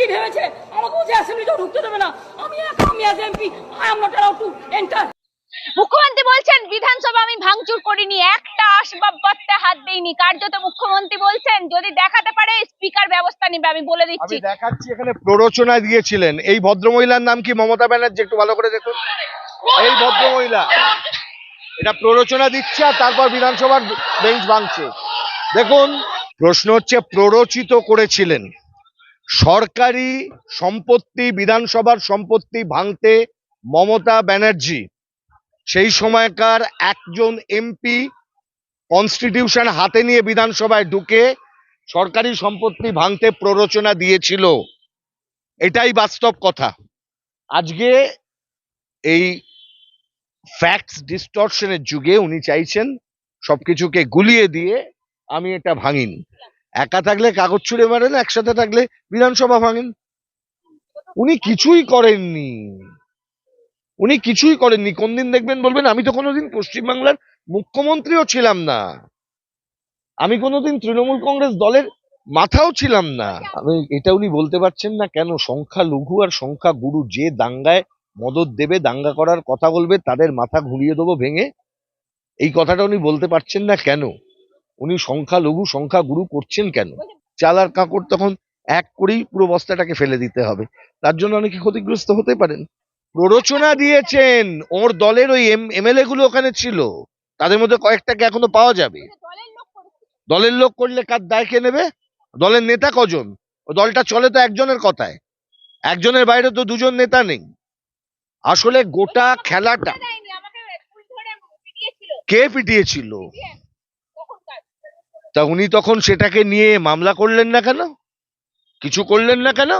কি ভেবেছে? আমাকে বলছে অ্যাসেম্বলিতেও ঢুকতে দেবে না। আমি একা আমি as MP I am not allowed to enter মুখ্যমন্ত্রী বলছেন বিধানসভা আমি ভাঙচুর করিনি একটা আসবাবপত্রে হাত দেইনি। কার্যত মুখ্যমন্ত্রী বলছেন যদি দেখাতে পারে স্পিকার ব্যবস্থা নেবে আমি বলে দিচ্ছি। আমি দেখাচ্ছি এখানে প্ররোচনা দিয়েছিলেন এই ভদ্রমহিলার নাম কি? মমতা ব্যানার্জি একটু ভালো করে দেখুন। এই ভদ্রমহিলা। এটা প্ররোচনা দিচ্ছে আর তারপর বিধানসভার বেঞ্চ ভাঙছে। দেখুন প্রশ্ন হচ্ছে প্ররোচিত করেছিলেন। সরকারি সম্পত্তি, বিধানসভার সম্পত্তি ভাঙতে মমতা ব্যানার্জি, সেই সময়কার একজন এমপি, কনস্টিটিউশন হাতে নিয়ে বিধানসভায় ঢুকে সরকারি সম্পত্তি ভাঙতে প্ররোচনা দিয়েছিল। এটাই বাস্তব কথা। আজকে এই ফ্যাক্টস ডিস্টরশনের যুগে উনি চাইছেন সবকিছুকে গুলিয়ে দিয়ে আমি এটা ভাঙিনি। একা থাকলে কাগজ ছুঁড়ে মারেন একসাথে থাকলে বিধানসভা ভাঙেন। উনি কিছুই করেননি। উনি কিছুই করেননি। কোন দিন দেখবেন বলবেন, আমি তো কোনোদিন পশ্চিমবাংলার মুখ্যমন্ত্রীও ছিলাম না। আমি কোনোদিন তৃণমূল কংগ্রেস দলের মাথাও ছিলাম না। আমি, এটা উনি বলতে পারছেন না কেন? সংখ্যা লঘু আর সংখ্যা গুরু যে দাঙ্গায় মদত দেবে, দাঙ্গা করার কথা বলবে, তাদের মাথা ঘুরিয়ে দেবো ভেঙে? এই কথাটা উনি বলতে পারছেন না কেন? উনি সংখ্যা লঘু সংখ্যা গুরু করছেন কেন? চাল আর কাকড় তখন এক করেই পুরো বস্তাটাকে ফেলে দিতে হবে। তার জন্য অনেকে ক্ষতিগ্রস্ত হতে পারেন। প্ররোচনা দিয়েছেন ওর দলের ওই এমএলএ গুলো ওখানে ছিল। তাদের মধ্যে কয়েকটাকে এখনও পাওয়া যাবে? দলের লোক করলে কার দায় কে নেবে? দলের নেতা কজন? দলটা চলে তো একজনের কথায়। একজনের বাইরে তো দুজন নেতা নেই। আসলে গোটা খেলাটা কে পিটিয়েছিল? তা উনি তখন সেটাকে নিয়ে মামলা করলেন না কেন? কিছু করলেন না কেন?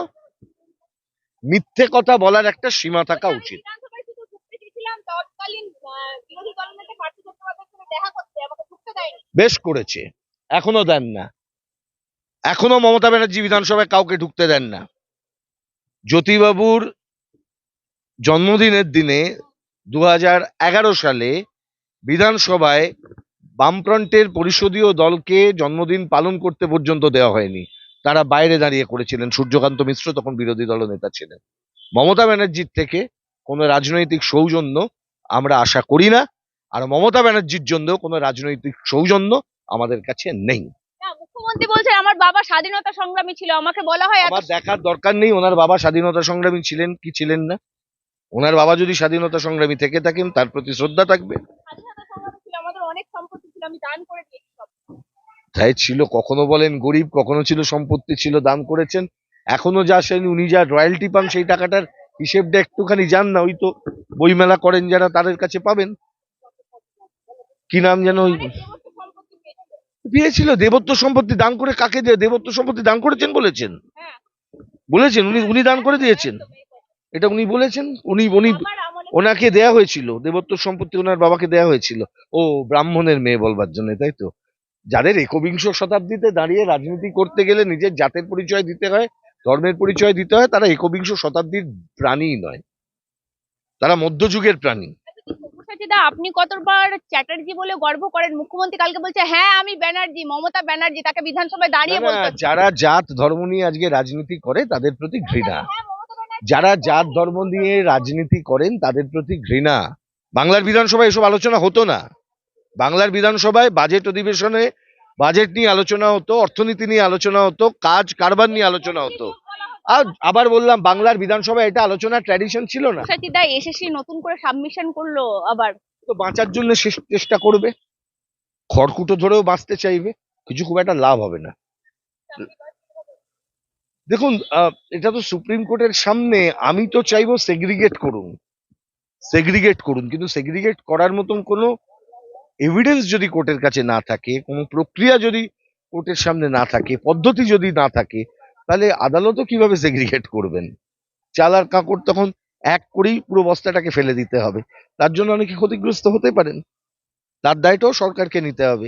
মিথ্যে কথা বলার একটা সীমা থাকা উচিত। বেশ করেছে। এখনও দেন না। এখনও মমতা ব্যানার্জি বিধানসভায় কাউকে ঢুকতে দেন না। জ্যোতিবাবুর জন্মদিনের দিনে দু হাজার এগারো সালে বিধানসভায় বামফ্রন্টের পরিষদীয় দলকে জন্মদিন পালন করতে পর্যন্ত দেওয়া হয়নি। তারা বাইরে দাঁড়িয়ে করেছিলেন। সূর্যকান্ত মিশ্র তখন বিরোধী দল নেতা ছিলেন। মমতা ব্যানার্জির থেকে কোনো রাজনৈতিক সৌজন্য আমরা আশা করি না। আর মমতা ব্যানার্জির জন্য কোনো রাজনৈতিক সৌজন্য আমাদের কাছে নেই। মুখ্যমন্ত্রী বলছেন আমার বাবা স্বাধীনতা সংগ্রামী ছিল। আমাকে বলা হয় আমার দেখার দরকার নেই ওনার বাবা স্বাধীনতা সংগ্রামী ছিলেন কি ছিলেন না। ওনার বাবা যদি স্বাধীনতা সংগ্রামী থেকে থাকেন তার প্রতি শ্রদ্ধা থাকবে স্বাধীনতা সংগ্রামী ছিল আমাদের অনেক সম্পত্তি ছিল আমি দান করে দিয়েছি সব তাই ছিল কখনো বলেন গরিব কখনো ছিল সম্পত্তি ছিল দান করেছেন এখনও যা আসেন উনি যা রয়্যালটি পান সেই টাকাটার হিসেবটা একটুখানি যান না ওই তো বইমেলা করেন যারা তাদের কাছে পাবেন। কি নাম যেন ওই। পেয়েছিল দেবত্ব সম্পত্তি দান করে কাকে দিয়ে দেবত্ব সম্পত্তি দান করেছেন বলেছেন? হ্যাঁ। বলেছেন উনি উনি দান করে দিয়েছেন। এটা উনি বলেছেন উনি উনি ওনাকে দেয়া হয়েছিল দেবত্ব সম্পত্তি ওনার বাবাকে দেয়া হয়েছিল। ও ব্রাহ্মণের মেয়ে বলবার জন্য তাই তো? যাদের একবিংশ শতাব্দীতে দাঁড়িয়ে রাজনীতি করতে গেলে নিজের জাতের পরিচয় দিতে হয় ধর্মের পরিচয় দিতে হয় তারা একবিংশ শতাব্দীর প্রাণীই নয়। তারা মধ্যযুগের প্রাণী। আপনি কতবার চ্যাটার্জি বলে গর্ব করেন? মুখ্যমন্ত্রী কালকে বলছে হ্যাঁ আমি ব্যানার্জি মমতা ব্যানার্জি তাকে বিধানসভায় দাঁড়িয়ে বলতে যারা জাত ধর্ম নিয়ে আজকে রাজনীতি করে তাদের প্রতি ঘৃণা। হ্যাঁ, ব্যানার্জি যারা জাত ধর্ম নিয়ে রাজনীতি করেন তাদের প্রতি ঘৃণা। বাংলার বিধানসভায় এসব আলোচনা হতো না। বাংলার বিধানসভায় বাজেট অধিবেশনে বাজেট নিয়ে আলোচনা হতো অর্থনীতি নিয়ে আলোচনা হতো কাজ কারবার নিয়ে আলোচনা হতো। আর আবার বললাম বাংলার বিধানসভায় এটা আলোচনার ট্র্যাডিশন ছিল না। এসএসসি নতুন করে সাবমিশন করল আবার। তো বাঁচার জন্য শেষ চেষ্টা করবে। খড়কুটো ধরেও বাঁচতে চাইবে কিছু খুব একটা লাভ হবে না। দেখুন এটা তো সুপ্রিম কোর্টের সামনে আমি তো চাইব সেগ্রিগেট করুন। সেগ্রিগেট করুন কিন্তু সেগ্রিগেট করার মতন কোনো এভিডেন্স যদি কোর্টের কাছে না থাকে কোনো প্রক্রিয়া যদি কোর্টের সামনে না থাকে পদ্ধতি যদি না থাকে তাহলে আদালতও কীভাবে সেগ্রিগেট করবেন চাল আর কাকড় তখন এক করেই পুরো বস্তাটাকে ফেলে দিতে হবে তার জন্য অনেকে ক্ষতিগ্রস্ত হতে পারেন তার দায়টাও সরকারকে নিতে হবে?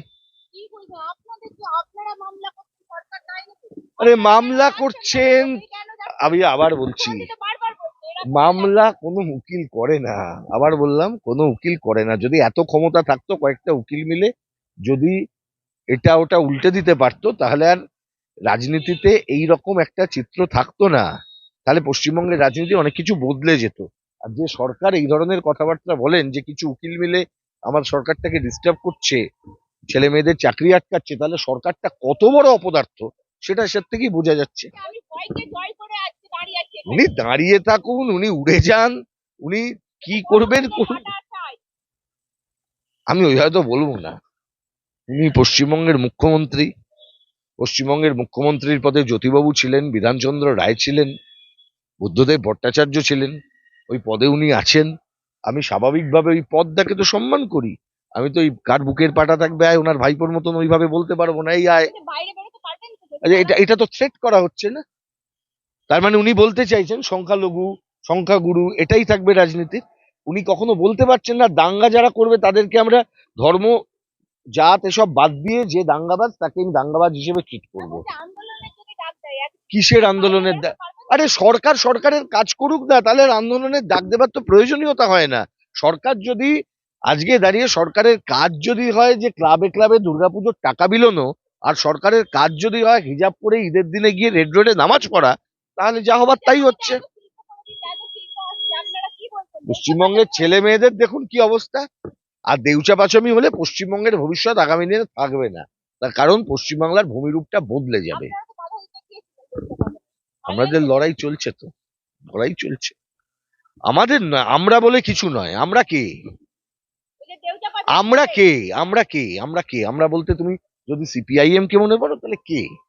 আরে মামলা করছেন? আমি আবার বলছি মামলা কোনো উকিল করে না। আবার বললাম, কোনো উকিল করে না। যদি এত ক্ষমতা থাকতো কয়েকটা উকিল মিলে, যদি এটা ওটা উল্টে দিতে পারতো, তাহলে আর রাজনীতিতে এই রকম একটা চিত্র থাকতো না। তাহলে পশ্চিমবঙ্গের রাজনীতি অনেক কিছু বদলে যেত। আর যে সরকার এই ধরনের কথাবার্তা বলেন, যে কিছু উকিল মিলে আমার সরকারটাকে ডিস্টার্ব করছে, ছেলে মেয়েদের চাকরি আটকাচ্ছে, তাহলে সরকারটা কত বড় অপদার্থ, সেটা সে থেকেই বোঝা যাচ্ছে। উনি দাঁড়িয়ে থাকুন উনি উড়ে যান উনি কি করবেন? আমি ওই হয়তো বলব না। উনি পশ্চিমবঙ্গের মুখ্যমন্ত্রী। পশ্চিমবঙ্গের মুখ্যমন্ত্রীর পদে জ্যোতিবাবু ছিলেন বিধানচন্দ্র রায় ছিলেন বুদ্ধদেব ভট্টাচার্য ছিলেন ওই পদে উনি আছেন। আমি স্বাভাবিকভাবে ওই পদটাকে তো সম্মান করি। আমি তো ওই কার বুকের পাটা থাকবে আয় ওনার ভাইপোর মতন ওইভাবে বলতে পারব না এই আয়? আচ্ছা, এটা এটা তো থ্রেট করা হচ্ছে না? তার মানে উনি বলতে চাইছেন সংখ্যালঘু সংখ্যাগুরু এটাই থাকবে রাজনীতি উনি কখনো বলতে পারছেন না দাঙ্গা যারা করবে তাদেরকে আমরা ধর্ম জাত এসব বাদ দিয়ে যে দাঙ্গাবাজ তাকে আমি দাঙ্গাবাজ হিসেবে ট্রিট করব। কিসের আন্দোলনের আরে সরকার সরকারের কাজ করুক না তাহলে আন্দোলনের ডাক দেবার তো প্রয়োজনীয়তা হয় না। সরকার যদি আজকে দাঁড়িয়ে সরকারের কাজ যদি হয় যে ক্লাবে ক্লাবে দুর্গাপুজোর টাকা বিলোনো আর সরকারের কাজ যদি হয় হিজাব করে ঈদের দিনে গিয়ে রেড রোডে নামাজ পড়া তাহলে যা হবার তাই হচ্ছে? পশ্চিমবঙ্গের ছেলে মেয়েদের দেখুন কি অবস্থা। আর দেউচা পাচামি হলে পশ্চিমবঙ্গের ভবিষ্যৎ আগামী দিনে থাকবে না। তার কারণ পশ্চিমবাংলার ভূমিরূপটা বদলে যাবে। আমাদের লড়াই চলছে তো। লড়াই চলছে। আমাদের নয় আমরা বলে কিছু নয়। আমরা কে? আমরা কে? আমরা কে? আমরা কে? আমরা বলতে তুমি যদি সিপিআইএম কে মনে করো, তাহলে কে?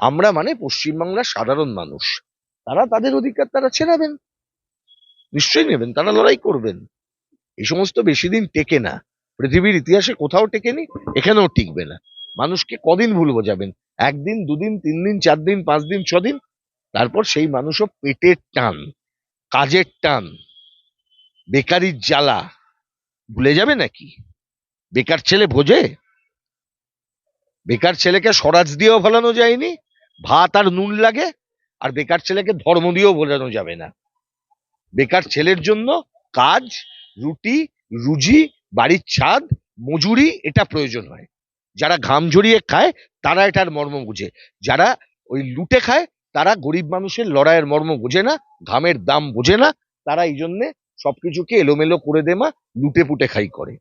আমরা মানে পশ্চিমবাংলার সাধারণ মানুষ। তারা তাদের অধিকার তারা ছেড়াবেন নিশ্চয়ই নেবেন, তারা লড়াই করবেন। এই সমস্ত বেশি দিন টেকে না। পৃথিবীর ইতিহাসে কোথাও টেকেনি, এখানেও টিকবে না। মানুষকে কদিন ভুল বোঝাবেন? একদিন, দুদিন তিন দিন চার দিন পাঁচ দিন ছ দিন তারপর সেই মানুষও পেটের টান, কাজের টান। বেকারির জ্বালা। ভুলে যাবে নাকি? বেকার ছেলে ভোজে? বেকার ছেলেকে স্বরাজ দিয়েও ফলানো যায়নি? ভাত আর নুন লাগে, আর বেকার ছেলেকে ধর্ম দিয়েও বোঝানো যাবে না। বেকার ছেলের জন্য কাজ, রুটি, রুজি, বাড়ির ছাদ, মজুরি, এটা প্রয়োজন হয়। যারা ঘাম ঝরিয়ে খায়, তারা এটার মর্ম বুঝে। যারা ওই লুটে খায়, তারা গরিব মানুষের লড়াইয়ের মর্ম বোঝে না, ঘামের দাম বোঝে না, তারা এই জন্যে সবকিছুকে এলোমেলো করে দেমা লুটে পুটে খাই করে।